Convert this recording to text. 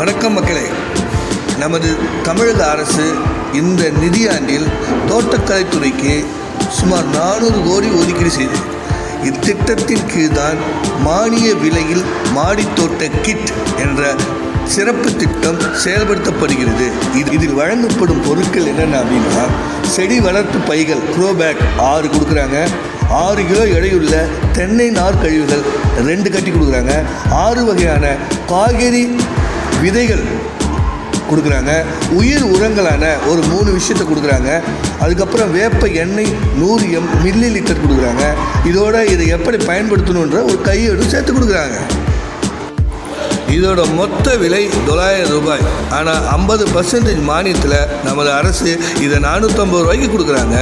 வணக்கம் மக்களே. நமது தமிழக அரசு இந்த நிதியாண்டில் தோட்டக்கலைத்துறைக்கு சுமார் நானூறு கோடி ஒதுக்கீடு செய்தது. இத்திட்டத்தின் கீழ்தான் மானிய விலையில் மாடித்தோட்ட கிட் என்ற சிறப்பு திட்டம் செயல்படுத்தப்படுகிறது. இது இதில் வழங்கப்படும் பொருட்கள் என்னென்ன அப்படின்னா செடி வளர்ப்பு பைகள் க்ரோபேக் ஆறு கொடுக்குறாங்க. ஆறு கிலோ எடையுள்ள தென்னை நார் கழிவுகள் ரெண்டு கட்டி கொடுக்குறாங்க. ஆறு வகையான காய்கறி விதைகள் கொடுக்குறாங்க உயிர் உரங்களான ஒரு மூணு விஷயத்தை கொடுக்குறாங்க அதுக்கப்புறம் வேப்ப எண்ணெய் நூறு எம் மில்லி லிட்டர் கொடுக்குறாங்க. இதோட இதை எப்படி பயன்படுத்தணுன்ற ஒரு கையேடும் சேர்த்து கொடுக்குறாங்க. இதோட மொத்த விலை தொள்ளாயிரம் ரூபாய். ஆனால் ஐம்பது பர்சன்டேஜ் மானியத்தில் நமது அரசு இதை நானூற்றம்பது ரூபாய்க்கு கொடுக்குறாங்க.